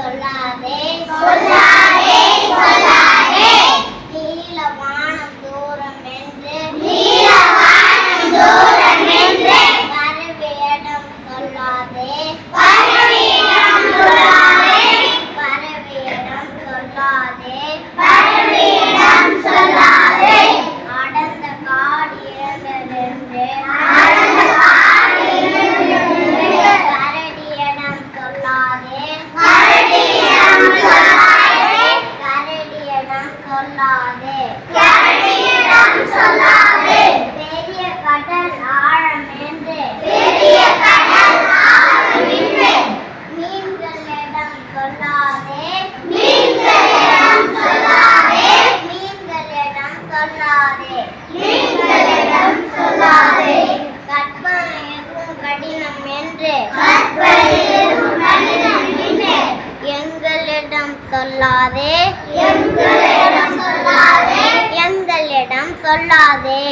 சொல்லாதே சொல்லாதே சொல்லாதே. நீலவானம் தூரம் என்று நீலவானம் தூரம் என்று பறவையிடம் சொல்லாதே. சொல்லாதே. கரடியிடம் சொல்லாதே. பெரிய கடல் ஆழம் என்று பெரிய கடல் ஆழம் என்று மீன்களிடம் சொல்லாதே. மீன்களிடம் சொல்லாதே. மீன்களிடம் சொல்லாதே. மீன்களிடம் சொல்லாதே. கடினம் என்று. கடினம் என்று. எங்களிடம் சொல்லாதே. சொல்லாதே.